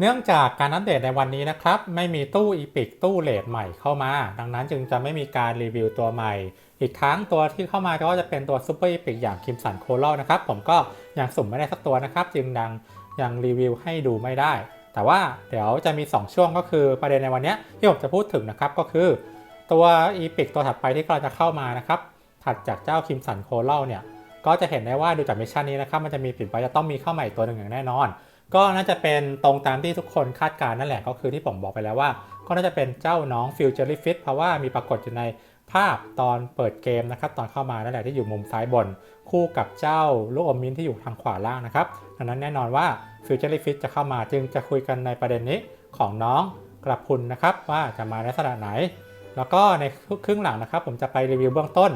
เนื่องจากการอัปเดตในวันนี้นะครับ ไม่มีตู้อีพิกตู้เลทใหม่เข้ามา ดังนั้นจึงจะไม่มีการรีวิวตัวใหม่ อีกทั้งตัวที่เข้ามาก็จะเป็นตัวซูเปอร์อีพิกอย่างคิมสันโคลนะครับ ผมก็ยังสุ่มไม่ได้สักตัวนะครับ จึงดังยังรีวิวให้ดูไม่ได้ แต่ว่าเดี๋ยวจะมี 2 ช่วงก็คือประเด็นในวันนี้ที่ผมจะพูดถึงนะครับก็คือ ตัวอีพิกตัวถัดไปที่กำลังจะเข้ามานะครับถัดจากเจ้าคิมสันโคลเนี่ยก็จะเห็นได้ว่าดูจากมิชชั่นนี้นะครับมันจะมีปิดไว้จะต้องมีเข้าใหม่ตัวหนึ่งอย่างแน่นอน ก็น่าจะเป็นตรงตามที่ทุกคนคาดการณ์นั่นแหละก็คือที่ผมบอกไปแล้วว่า ก็น่าจะเป็นเจ้าน้องฟิวเจอรี่ฟิตเพราะว่ามีปรากฏอยู่ในภาพตอนเปิดเกมนะครับตอนเข้ามานั่นแหละที่อยู่มุมซ้ายบน คู่กับเจ้าลูกอมมิ้นที่อยู่ทางขวาล่างนะครับดังนั้นแน่นอนว่าฟิวเจอรี่ฟิตจะเข้ามาจึงจะคุยกันในประเด็นนี้ของน้องกระพุนนะครับว่าจะมาในลักษณะไหน แล้วก็ในครึ่งหลังนะครับ ผมจะไปรีวิวเบื้องต้น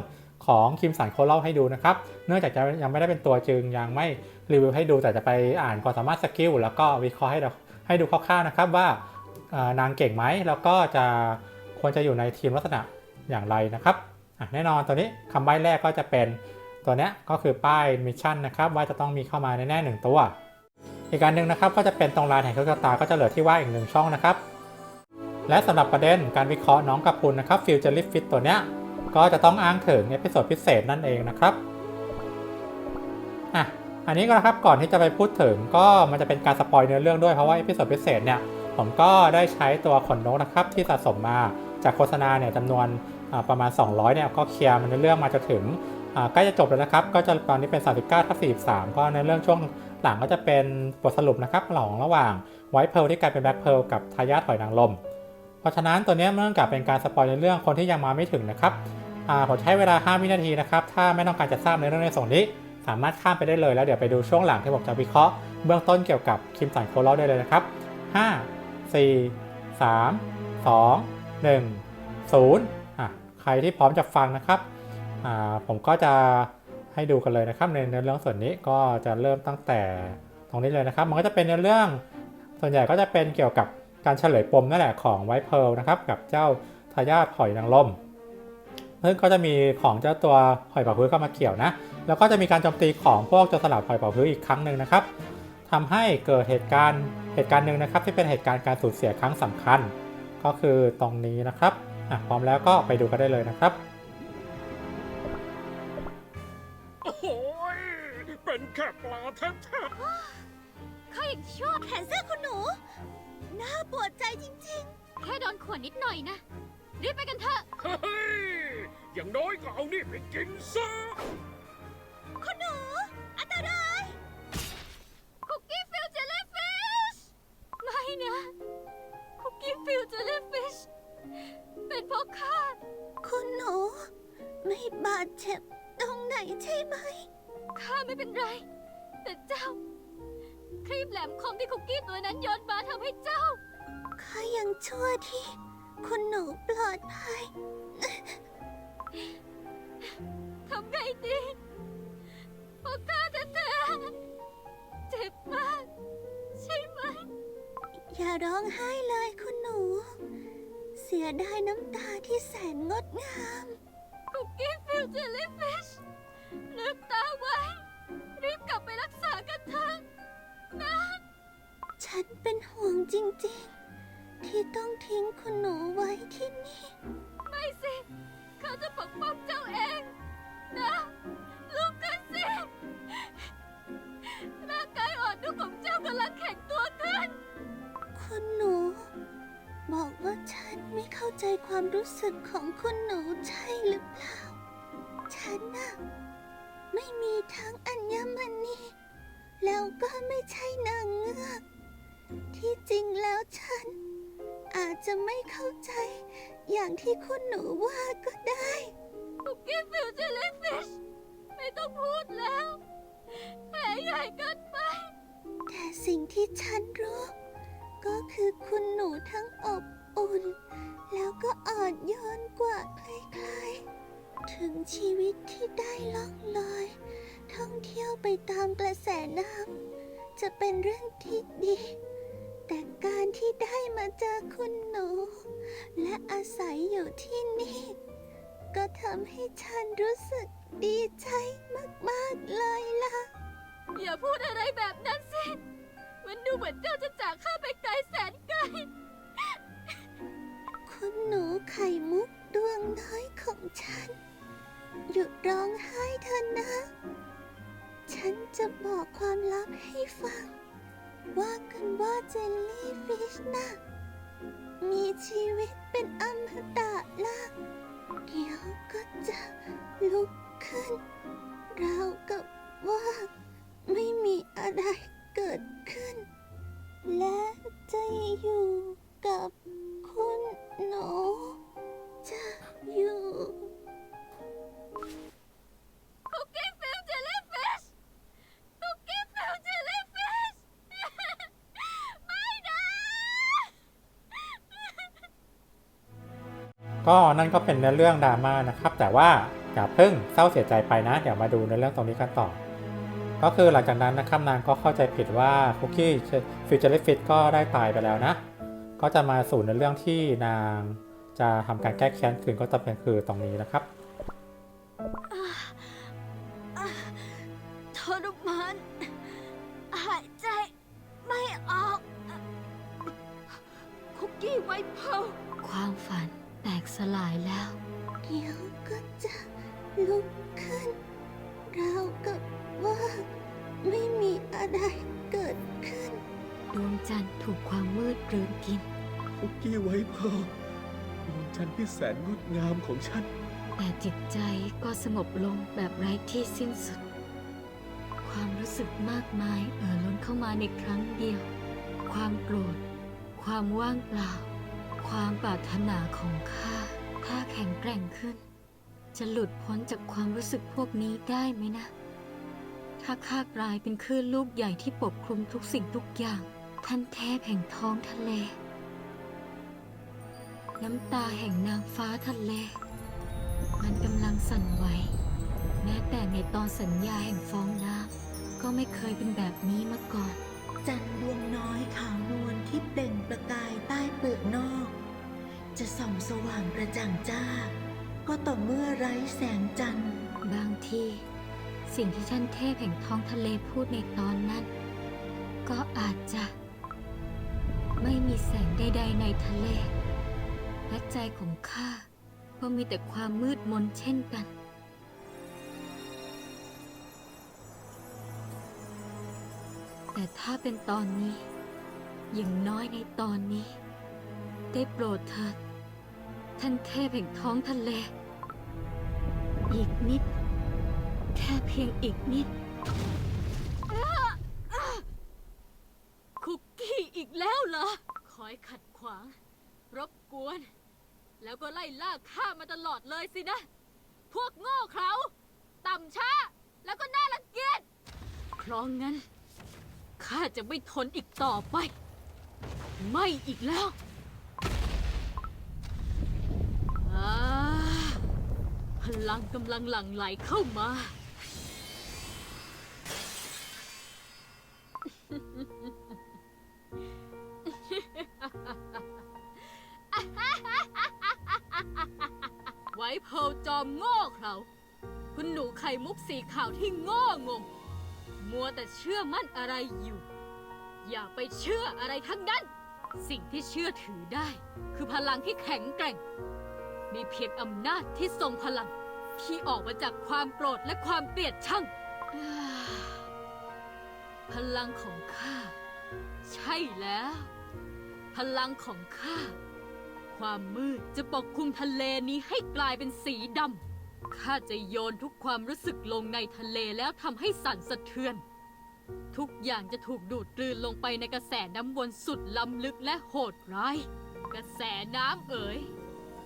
ของคิมสันโคเล่าให้ดูนะครับ เนื่องจากจะยังไม่ได้เป็นตัวจึงยังไม่รีวิวให้ดูแต่จะไปอ่านความสามารถสกิลแล้วก็วิเคราะห์ให้เราให้ดูคร่าวๆนะครับว่านางเก่งไหมแล้วก็จะควรจะอยู่ในทีมลักษณะอย่างไรนะครับแน่นอนตัวนี้คำใบ้แรกก็จะเป็นตัวนี้ก็คือป้ายมิชชั่นนะครับว่าจะต้องมีเข้ามาแน่ๆหนึ่งตัว อีกการหนึ่งนะครับก็จะเป็นตรงลานแห่งโชคชะตาก็จะเหลือที่ว่างอีกหนึ่งช่องนะครับและสำหรับประเด็นการวิเคราะห์น้องกับพุนนะครับฟิวเจอริฟิตตัวเนี้ย ก็จะต้องอ้างถึงเอพิโซดพิเศษนั่นเองนะครับอะอันนี้ก็นะครับก่อนที่จะไปพูดถึงก็มันจะเป็นการสปอยเนื้อเรื่องด้วยเพราะว่าเอพิโซดพิเศษเนี่ยผมก็ได้ใช้ตัวขนนกนะครับที่สะสมมาจากโฆษณาเนี่ยจำนวนประมาณ 200เนี่ยก็เคลียร์มันในเรื่องมาจะถึงใกล้จะจบแล้วนะครับ ก็จะตอนนี้เป็น 39ทับ43 ก็ในเรื่องช่วงหลังก็จะเป็นบทสรุปนะครับหลองระหว่างไวท์เพลที่กลายเป็นแบล็คเพลกับทายาทหอยนางรมเพราะฉะนั้นตัวเนี้ยเมื่อกับเป็นการสปอยในเรื่องคนที่ยังมาไม่ถึงนะครับอ่า ผมใช้เวลา 5 วินาทีนะครับ ถ้าไม่ต้องการจะทราบในเรื่องในส่วนนี้ สามารถข้ามไปได้เลยแล้วเดี๋ยวไปดูช่วงหลังที่ผมจะวิเคราะห์เบื้องต้นเกี่ยวกับคิมสันโคลอได้เลยนะครับ 5 4 3 2 1 0อะใครที่พร้อมจะฟังนะครับอ่าผมก็จะให้ดูกันเลยนะครับในเรื่องส่วนนี้ก็จะเริ่มตั้งแต่ตรงนี้เลยนะครับ มันก็จะเป็นเนื้อเรื่องส่วนใหญ่ก็จะเป็นเกี่ยวกับการเฉลยปมนั่นแหละของไวท์เพร์ลนะครับกับเจ้าทายาทหอยนางรม ซึ่งก็จะมีของเจ้าตัวหอยเป่าพื้นเข้ามาเกี่ยวนะ แล้วก็จะมีการโจมตีของพวกโจรสลัดหอยเป่าพื้นอีกครั้งหนึ่งนะครับทำให้เกิดเหตุการณ์เหตุการณ์หนึ่งนะครับที่เป็นเหตุการณ์การสูญเสียครั้งสำคัญ ก็คือตรงนี้นะครับอะพร้อมแล้วก็ไปดูกันได้เลยนะครับโอ้โหยเป็นแค่ปลาแท้ข้ายังชอบแขนเสื้อคุณหนู น่าปวดใจจริงแค่โดนขวนนิดหน่อยนะ รีบไปกันเถอะๆเฮ้ย อย่างน้อยก็เอานี่ไปกินซะๆคุณหนู อันตราย คุกกี้ฟิลเจลลี่ฟิช ไม่นะ คุกกี้ฟิลเจลลี่ฟิช เป็นเพราะข้าคุณหนู ไม่บาดเจ็บตรงไหนใช่ไหม ข้าไม่เป็นไร แต่เจ้า ครีมแหลมคมที่คุกกี้ตัวนั้นโยนมาทำให้เจ้า ข้ายังชั่วที่ คุณหนูปลอดภัย ทำไงดีเพราะข้าแท้ๆเจ็บมาก ใช่ไหม อย่าร้องไห้เลยคุณหนู เสียดายน้ำตาที่แสนงดงามคุกกี้ฟิลเจลลี่ฟิชลืมตาไว้ รีบกลับไปรักษากันเถอะนะฉันเป็นห่วงจริงๆ ที่ต้องทิ้งคุณหนูไว้ที่นี่ ไม่สิ ข้าจะปกป้องเจ้าเอง นะลุกขึ้นสิร่างกายอ่อนนุของเจ้ากำลังแข็งตัวขึ้น คุณหนู บอกว่าฉันไม่เข้าใจความรู้สึกของคุณหนูใช่หรือเปล่า ฉันน่ะไม่มีทั้งอัญมณี แล้วก็ไม่ใช่นางเงือก ที่จริงแล้วฉัน อาจจะไม่เข้าใจ อย่างที่คุณหนูว่าก็ได้คุกกี้ฟิลเจลลี่ฟิชไม่ต้องพูดแล้วแผลใหญ่เกินไป แต่สิ่งที่ฉันรู้ ก็คือคุณหนูทั้งอบอุ่น แล้วก็อ่อนโยนกว่าใครๆ ถึงชีวิตที่ได้ล่องลอย ท่องเที่ยวไปตามกระแสน้ำจะเป็นเรื่องที่ดี แต่การที่ได้มาเจอคุณหนู และอาศัยอยู่ที่นี่ ก็ทำให้ฉันรู้สึกดีใจมากๆเลยล่ะ อย่าพูดอะไรแบบนั้นสิ มันดูเหมือนเจ้าจะจากข้าไปไกลแสนไกล คุณหนูไข่มุกดวงน้อยของฉัน หยุดร้องไห้เถอะนะ ฉันจะบอกความลับให้ฟัง ว่ากันว่าเจลลี่ฟิชนะมีชีวิตเป็นอมตะละเดี๋ยวก็จะลุกขึ้นราวกับว่าไม่มีอะไรเกิดขึ้น และจะอยู่กับคุณหนูจะอยู่ ก็นั่นก็เป็นเนื้อเรื่องดราม่านะครับ แต่ว่าอย่าเพิ่งเศร้าเสียใจไปนะ เดี๋ยวมาดูในอเรื่องตรงนี้กันต่อ ก็คือหลังจากนั้นนะครับนางก็เข้าใจผิดว่าคุกกี้ฟิวเจอร์ฟิตก็ได้ตายไปแล้วนะ ก็จะมาสู่ในเรื่องที่นางจะทำการแก้แค้นคืนก็จะเป็นคือตรงนี้นะครับทรมานหายใจไม่ออก คุกกี้ไวท์เพร์ลความฝัน แตกสลายแล้ว เดี๋ยวก็จะลุกขึ้นราวกับว่าไม่มีอะไรเกิดขึ้น ดวงจันทร์ถูกความมืดกลืนกิน คุกกี้ไวท์เพร์ลดวงจันทร์ที่แสนงดงามของฉัน แต่จิตใจก็สงบลงแบบไร้ที่สิ้นสุด ความรู้สึกมากมายเอ่อล้นเข้ามาในครั้งเดียว ความโกรธ ความว่างเปล่า ความปรารถนาของข้า ถ้าแข็งแกร่งขึ้น จะหลุดพ้นจากความรู้สึกพวกนี้ได้ไหมนะ ถ้าข้ากลายเป็นคลื่นลูกใหญ่ที่ปกคลุมทุกสิ่งทุกอย่าง ท่านเทพแห่งท้องทะเล น้ำตาแห่งนางฟ้าทะเล มันกำลังสั่นไหว แม้แต่ในตอนสัญญาแห่งฟองน้ำก็ไม่เคยเป็นแบบนี้มาก่อนจันทร์ดวงน้อยขาวนวลที่เปล่งประกายใต้เปลือกนอก จะส่องสว่างกระจ่างจ้า ก็ต่อเมื่อไร้แสงจันทร์ บางที สิ่งที่ท่านเทพแห่งท้องทะเลพูดในตอนนั้น ก็อาจจะ ไม่มีแสงใดๆในทะเล และใจของข้าก็มีแต่ความมืดมนเช่นกัน แต่ถ้าเป็นตอนนี้ อย่างน้อยในตอนนี้ ได้โปรดเถิดท่านเทพแห่งท้องทะเล อีกนิด แค่เพียงอีกนิด คุกกี้อีกแล้วเหรอ คอยขัดขวาง รบกวน แล้วก็ไล่ล่าข้ามาตลอดเลยสินะ พวกโง่เขลาต่ำช้า แล้วก็น่ารังเกียจเพราะงั้น ข้าจะไม่ทนอีกต่อไป ไม่อีกแล้ว อ่าพลังกำลังหลั่งไหลเข้ามา ไว้เพลจอมโง่เขา คุณหนูไข่มุกสีขาวที่โง่งง มัวแต่เชื่อมั่นอะไรอยู่ อย่าไปเชื่ออะไรทั้งนั้น สิ่งที่เชื่อถือได้ คือพลังที่แข็งแกร่ง มีเพียงอำนาจที่ทรงพลัง ที่ออกมาจากความโกรธและความเกลียดชังอ่าพลังของข้า ใช่แล้ว พลังของข้า ความมืดจะปกคลุมทะเลนี้ให้กลายเป็นสีดำข้าจะโยนทุกความรู้สึกลงในทะเลแล้วทำให้สั่นสะเทือน ทุกอย่างจะถูกดูดกลืนลงไปในกระแสน้ำวนสุดล้ำลึกและโหดร้าย กระแสน้ำเอ๋ย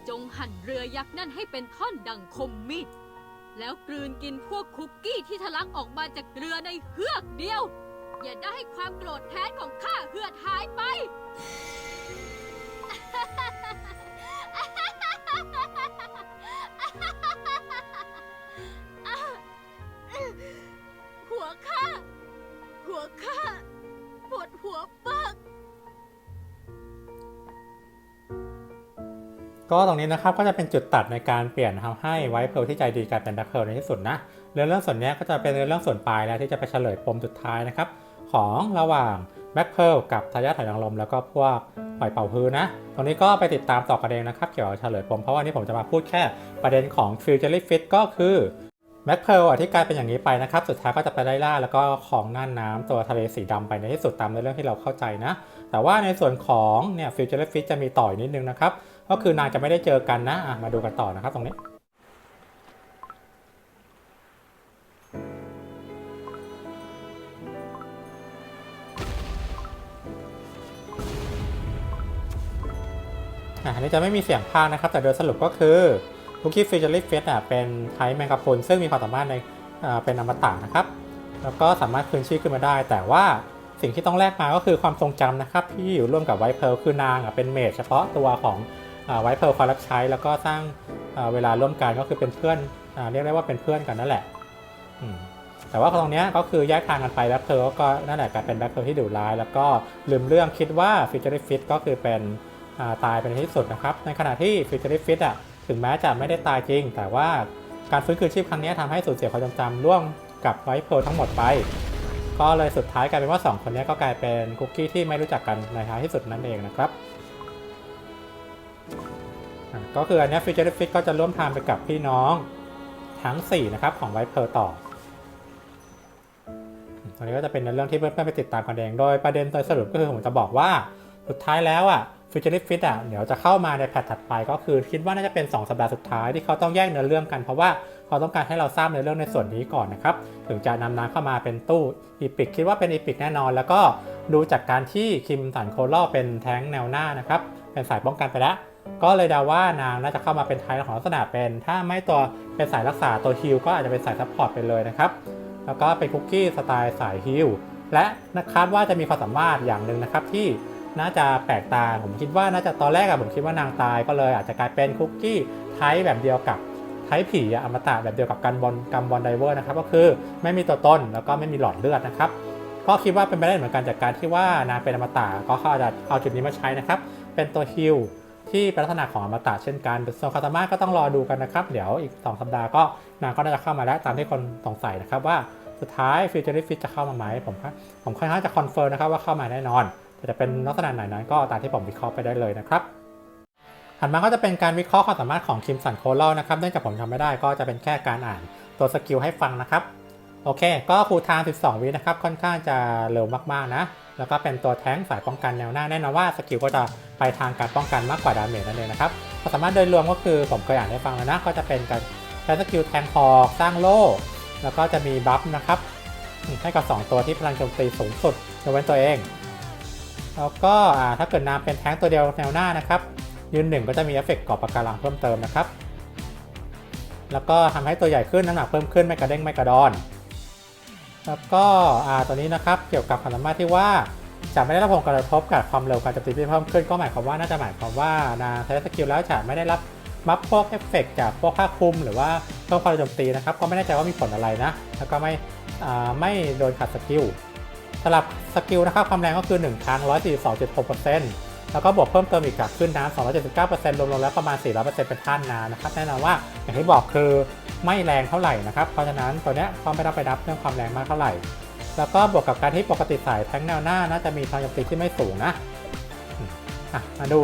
จงหั่นเรือยักษ์นั่นให้เป็นท่อนดังคมมีด แล้วกลืนกินพวกคุกกี้ที่ทะลักออกมาจากเรือในเฮือกเดียว อย่าได้ให้ความโกรธแค้นของข้าเหือดหายไป ก็ตรงนี้นะครับก็จะเป็นจุดตัดในการเปลี่ยนทำให้ไวท์เพร์ลที่ใจดีกลายเป็นดักเพร์ลในที่สุดนะเรื่องเรื่องส่วนนี้ก็จะเป็นเรื่องส่วนปลายแล้วที่จะไปเฉลยปมสุดท้ายนะครับของระหว่างแบ็คเพิลกับทายาทถอยนางลมแล้วก็พวกปล่อยเป่าฮือนะ ตรงนี้ก็ไปติดตามต่อกันเองนะครับเกี่ยวกับเฉลยปมเพราะว่านี่ผมจะมาพูดแค่ประเด็นของฟิวเจอรี่ฟิตก็คือแบ็คเพิลที่กลายเป็นอย่างนี้ไปนะครับ สุดท้ายก็จะไปไล่ล่าแล้วก็ของน่านน้ำตัวทะเลสีดำไปในที่สุดตามในเรื่องที่เราเข้าใจนะ แต่ว่าในส่วนของเนี่ยฟิวเจอรี่ฟิตจะมีต่ออีกนิดนึงนะครับ ก็คือนางจะไม่ได้เจอกันนะอะมาดูกันต่อนะครับตรงนี้อะอันนี้จะไม่มีเสียงพากนะครับ แต่โดยสรุปก็คือคุกี้ฟิชเชอรี่เฟสอะเป็นไทป์แมงกะพรุนซึ่งมีความสามารถในอ่าเป็นอมตะนะครับ แล้วก็สามารถคืนชีพขึ้นมาได้ แต่ว่าสิ่งที่ต้องแลกมาก็คือความทรงจำนะครับ ที่อยู่ร่วมกับไวเพลคือนางอะเป็นเมดเฉพาะตัวของ ไวท์เพร์ลคอยรับใช้แล้วก็สร้างเวลาร่วมกันก็คือเป็นเพื่อนอเรียกได้ว่าเป็นเพื่อนกันนั่นแหละแต่ว่าตรงนี้ก็คือแยกทางกันไปแบ็คเพร์ลก็นั่นแหละกลายเป็นแบ็คเพร์ที่ดุร้าย แล้วก็ลืมเรื่องคิดว่าฟิชเชอรี่ฟิตก็คือเป็นาตายไปในที่สุดนะครับ ในขณะที่ฟิวเจอร์ฟิตอะถึงแม้จะไม่ได้ตายจริง แต่ว่าการฟื้นคืนชีพครั้งนี้ทำให้สูญเสียความจำจำร่วมกับไวท์เพร์ลทั้งหมดไป ก็เลยสุดท้ายกลายเป็นว่า 2 คนนี้ก็กลายเป็นคุกกี้ที่ไม่รู้จักกันในท้ายที่สุดนั่นเองนะครับ ก็คืออันนี้ฟิวเจอร์ฟิตก็จะร่วมทางไปกับพี่น้องทั้ง 4 นะครับ ของไวท์เพร์ต่อตอนนี้ก็จะเป็นในเรื่องที่เพื่อนๆไปติดตามกันเองโดยประเด็นโดยสรุปก็คือผมจะบอกว่าสุดท้ายแล้วอะฟิวเจอร์ฟิตอะเดี๋ยวจะเข้ามาในแพทถัดไป ก็คือคิดว่าน่าจะเป็น 2 สัปดาห์สุดท้ายที่เขาต้องแยกเนื้อเรื่องกันเพราะว่าเขาต้องการให้เราทราบในเรื่องในส่วนนี้ก่อนนะครับถึงจะนำนางเข้ามาเป็นตู้อีพิกคิดว่าเป็นอีพิกแน่นอน แล้วก็ดูจากการที่คิมสันโคลอเป็นแท้งแนวหน้านะครับเป็นสายป้องกันไปแล้ว ก็เลยเดาว่านางน่าจะเข้ามาเป็นไทยของลักษณะเป็น ถ้าไม่ตัวเป็นสายรักษาตัวฮิลก็อาจจะเป็นสายซัพพอร์ตไปเลยนะครับ แล้วก็เป็นคุกกี้สไตล์สายฮิลและคาดว่าจะมีความสามารถอย่างหนึ่งนะครับที่น่าจะแปลกตา ผมคิดว่าน่าจะตอนแรกอะผมคิดว่านางตายก็เลยอาจจะกลายเป็นคุกกี้ไทป์แบบเดียวกับไทป์ผีอมตะแบบเดียวกับกันบอลกัมบอลไดเวอร์นะครับก็คือไม่มีตัวตนแล้วก็ไม่มีหลอดเลือดนะครับก็คิดว่าเป็นไปได้เหมือนกันจากการที่ว่านางเป็นอมตะก็เขาอาจจะเอาจุดนี้มาใช้นะครับเป็นตัวฮิล ที่เป็นลักษณะของอมตะเช่นกันส่วนคาตาม่าก็ต้องรอดูกันนะครับ เดี๋ยวอีก 2 สัปดาห์ก็นางก็น่าจะเข้ามาแล้วตามที่คนสงสัยนะครับว่าสุดท้ายฟิวเจอร์ฟิตจะเข้ามาไหมผมครับผมค่อนข้างจะคอนเฟิร์มนะครับว่าเข้ามาแน่นอน แต่จะเป็นลักษณะไหนนั้นก็ตามที่ผมวิเคราะห์ไปได้เลยนะครับถัดมาก็จะเป็นการวิเคราะห์ความสามารถของคิมสันโคลนะครับเนื่องจากผมทำไม่ได้ก็จะเป็นแค่การอ่านตัวสกิลให้ฟังนะครับ โอเค ก็คูลไทม์12 วินะครับ ค่อนข้างจะเร็วมากๆนะ แล้วก็เป็นตัวแท้งสายป้องกันแนวหน้าแน่นอนว่าสกิลก็จะไปทางการป้องกันมากกว่าดาเมจนั่นเองนะครับความสามารถโดยรวมก็คือผมเคยอ่านให้ฟังแล้วนะ ก็จะเป็นการใช้สกิลแทงคอสร้างโล่ แล้วก็จะมีบัฟนะครับ ให้กับ 2 ตัวที่พลังโจมตีสูงสุดยกเว้นตัวเอง แล้วก็ถ้าเกิดนามเป็นแท้งตัวเดียวแนวหน้านะครับ ยืนหนึ่งก็จะมีเอฟเฟกต์ก่อประการังเพิ่มเติมนะครับ แล้วก็ทำให้ตัวใหญ่ขึ้นน้ำหนักเพิ่มขึ้นไม่กระเด้งไม่กระดอน แล้วก็ตัวนี้นะครับเกี่ยวกับความสามารถที่ว่าจะไม่ได้รับผลกระทบกับความเร็วการโจมตีที่เพิ่มขึ้นก็หมายความว่าน่าจะหมายความว่านาใช้สกิลแล้วจะไม่ได้รับบัฟพวกเอฟเฟกต์จากพวกผ้าคลุมหรือว่าเพิ่มความโจมตีนะครับก็ไม่แน่ใจว่ามีผลอะไรนะ แล้วก็ไม่ไม่โดนขัดสกิลสำหรับสกิลนะครับความแรงก็คือ1ครั้ง142.6% แล้วก็บวกเพิ่มเติมอีกกับขึ้นน้ำ279%รวมๆแล้วประมาณ 400%เป็นท่านน้ำนะครับแน่นอนว่าอย่างที่บอกคือไม่แรงเท่าไหร่นะครับเพราะฉะนั้นตัวเนี้ยก็ไม่ต้องไปนับเรื่องความแรงมากเท่าไหร่ แล้วก็บวกกับการที่ปกติสายแทงแนวหน้าน่าจะมีพลังโจมตีที่ไม่สูงนะมาดู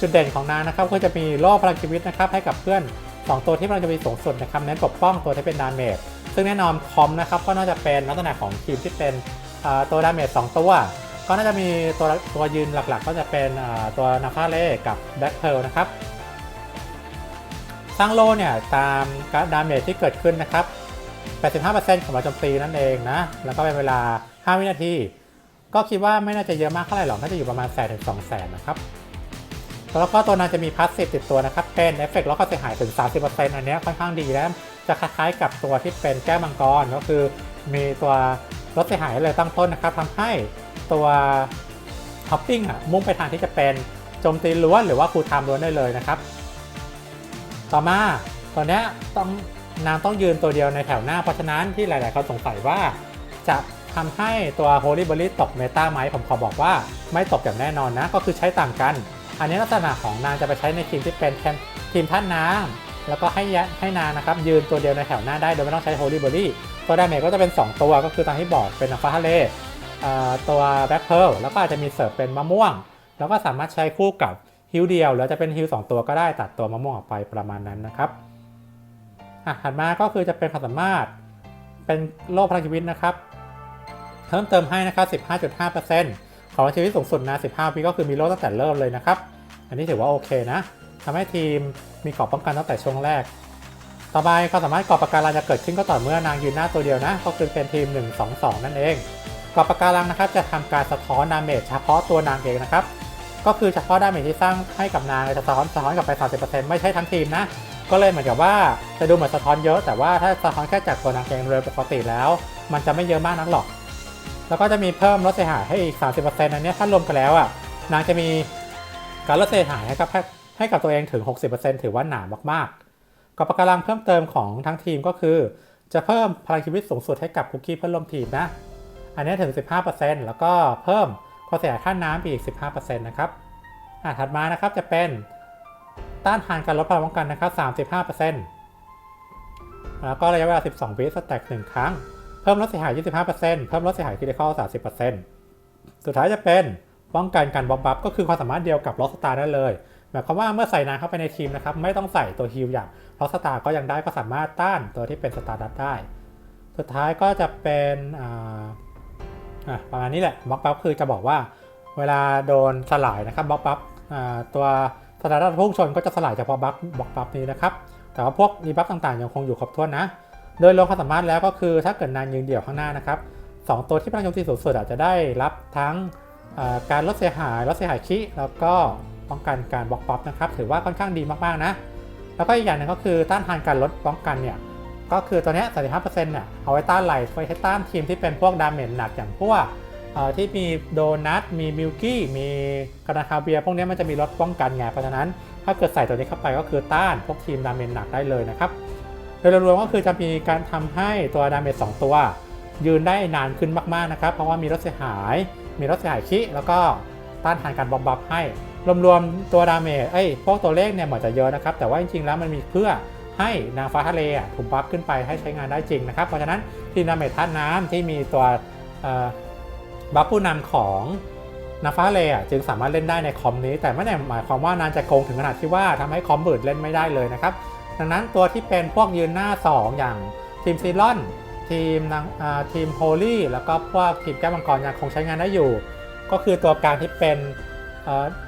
จุดเด่นของนางนะครับก็จะมีโล่พลังชีวิตนะครับให้กับเพื่อน 2 ตัวที่พลังจะมีสูงสุดนะครับเน้นปกป้องตัวที่เป็นดาเมจซึ่งแน่นอนคอมนะครับก็น่าจะเป็นลักษณะของทีมที่เป็นตัวดาเมจ2ตัว ก็น่าจะมีตัวตัวยืนหลักๆ ก็จะเป็นตัวนาคาเล่กับแบ็คเพลนะครับสร้างโลเนี่ยตามการดาเมจที่เกิดขึ้นนะครับ 85%ของเราโจมตีนั่นเองนะ แล้วก็เป็นเวลา 5 วินาที ก็คิดว่าไม่น่าจะเยอะมากเท่าไหร่หรอก น่าจะอยู่ประมาณแสนถึงสองแสนนะครับ แล้วก็ตัวนางจะมีพาสซีฟติดตัวนะครับ เป็นเอฟเฟกต์ลดความเสียหายถึง 30%อันเนี้ค่อนข้างดีแล้ว จะคล้ายๆกับตัวที่เป็นแก้มังกร ก็คือมีตัว ลดเสียหายเลยตั้งต้นนะครับทำให้ตัวท็อปปิ้งอะมุ่งไปทางที่จะเป็นโจมตีล้วนหรือว่าคูลไทม์ล้วนได้เลยนะครับ ต่อมาตอนนี้ต้องนางต้องยืนตัวเดียวในแถวหน้าเพราะฉะนั้นที่หลายๆคนสงสัยว่า จะทำให้ตัว Holy b e r r y ตกเมตาไหมผมขอบอกว่าไม่ตกอย่างแน่นอนนะ ก็คือใช้ต่างกัน อันนี้ลักษณะของนางจะไปใช้ในทีมที่เป็นแคมทีมท่านน้ำแล้วก็ให้ให้นางนะครับยืนตัวเดียวในแถวหน้าได้โดยไม่ต้องใช้ Holy b e r r y ตัวดาเมจก็จะเป็น 2 ตัวก็คือตามที่บอกเป็นอัลฟาฮาเล่ตัวแบ็คเพิร์ลแล้วก็อาจจะมีเสิร์ฟเป็นมะม่วง แล้วก็สามารถใช้คู่กับฮิวเดียว หรือจะเป็นฮิวสองตัวก็ได้ตัดตัวมะม่วงออกไปประมาณนั้นนะครับอะถัดมาก็คือจะเป็นความสามารถเป็นโลกพลังชีวิตนะครับ เพิ่มเติมให้นะครับ15.5%ของชีวิตสูงสุดนะ15ปีก็คือมีโลตั้งแต่เริ่มเลยนะครับ อันนี้ถือว่าโอเคนะทำให้ทีมมีเกราะป้องกันตั้งแต่ช่วงแรก ต่อไปความสามารถกราะปะการังจะเกิดขึ้นก็ต่อเมื่อนางยืนหน้าตัวเดียวนะ ก็คือเป็นทีม 1 2 2 นั่นเองกราะปะการังนะครับจะทำการสะท้อนดาเมจเฉพาะตัวนางเองนะครับ ก็คือเฉพาะดาเมจที่สร้างให้กับนางจะสะท้อนสะท้อนกับไป30%ไม่ใช่ทั้งทีมนะ ก็เลยเหมือนกับว่าจะดูเหมือนสะท้อนเยอะ แต่ว่าถ้าสะท้อนแค่จากตัวนางเองโดยปกติแล้ว มันจะไม่เยอะมากนักหรอก แล้วก็จะมีเพิ่มลดเสียหายให้อีก 30%อันเนี้ถ้ารวมกันแล้วอะนางจะมีการลดเสียหายให้กับให้กับตัวเองถึง 60%ถือว่าหนามากๆ กับปะการังเพิ่มเติมของทั้งทีมก็คือ จะเพิ่มพลังชีวิตสูงสุดให้กับคุกกี้เพื่อนร่วมทีมนะ อันนี้ถึง 15%แล้วก็เพิ่มความเสียหายท่าน้ำอีก 15%นะครับอะถัดมานะครับจะเป็นต้านทานการลดพลังป้องกันนะครับ35%แล้วก็ระยะเวลา 12 วิสแต็ก1ครั้ง เพิ่มลดเสียหาย 25%เพิ่มลดเสียหายคริติคอล30%สุดท้ายจะเป็นป้องกันการบล็อกบัฟก็คือความสามารถเดียวกับล็อกสตาร์ได้เลย หมายความว่าเมื่อใส่นางเข้าไปในทีมนะครับไม่ต้องใส่ตัวฮิลอย่างล็อกสตาร์ก็ยังได้ก็สามารถต้านตัวที่เป็นสตาร์ดัตได้ สุดท้ายก็จะเป็นประมาณนี้แหละบล็อกบัฟคือจะบอกว่าเวลาโดนสลายนะครับบล็อกบัฟอ่าตัวสตาร์ดัตพุ่งชนก็จะสลายเฉพาะบัฟบล็อกบัฟนี้นะครับแต่ว่าพวกรีบัฟต่างๆยังคงอยู่ครบถ้วนนะ โดยรวมความสามารถแล้วก็คือถ้าเกิดนางยืนเดี่ยวข้างหน้านะครับสองตัวที่พลังโจมตีสูงสุดอาจจะได้รับทั้งการลดเสียหายลดเสียหายคิแล้วก็ ป้องกันการบล็อกป๊อปนะครับถือว่าค่อนข้างดีมากๆนะแล้วก็อีกอย่างหนึ่งก็คือต้านทานการลดป้องกันเนี่ยก็คือตัวนี้ย35%เนี่ยเอาไว้ต้านไหลไว้ให้ต้านทีมที่เป็นพวกดาเมจหนักอย่างพวกที่มีโดนัท มีมิลกี้ มีกานาคาเบีย พวกนี้มันจะมีลดป้องกันไง เพราะฉะนั้นถ้าเกิดใส่ตัวนี้เข้าไปก็คือต้านพวกทีมดาเมจหนักได้เลยนะครับ โดยรวมก็คือจะมีการทำให้ตัวดาเมจ2ตัว ยืนได้นานขึ้นมากๆนะครับ เพราะว่ามีลดเสียหาย มีลดเสียหายคิแล้วก็ต้านทานการบอมบัฟให้ รวมๆตัวดาเมจเอ้ยพวกตัวเลขเนี่ยเหมือนจะเยอะนะครับ แต่ว่าจริงๆแล้วมันมีเพื่อให้นางฟ้าทะเลอะถูกบัฟขึ้นไปให้ใช้งานได้จริงนะครับ เพราะฉะนั้นทีมดาเมจธาตุน้ำที่มีตัวบัฟผู้นำของนางฟ้าทะเลอะจึงสามารถเล่นได้ในคอมนี้ แต่ไม่ได้หมายความว่านางจะโกงถึงขนาดที่ว่าทำให้คอมบืดเล่นไม่ได้เลยนะครับ ดังนั้นตัวที่เป็นพวกยืนหน้า 2 อย่างทีมซีรอนทีมนางทีมโฮลี่แล้วก็พวกทีมแก้วมังกรยังคงใช้งานได้อยู่ ก็คือตัวกลางที่เป็น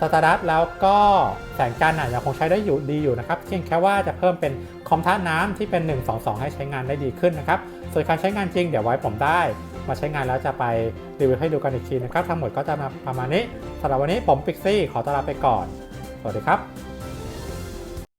สตาร์ดัสแล้วก็แสงจันทร์อะยังคงใช้ได้อยู่ดีอยู่นะครับเพียงแค่ว่าจะเพิ่มเป็นคอมท่าน้ำที่เป็น 1 2 2 ให้ใช้งานได้ดีขึ้นนะครับส่วนการใช้งานจริงเดี๋ยวไว้ผมได้ มาใช้งานแล้วจะไปรีวิวให้ดูกันอีกทีนะครับ ทั้งหมดก็จะมาประมาณนี้สำหรับวันนี้ผมปิกซี่ขอตลาไปก่อน สวัสดีครับ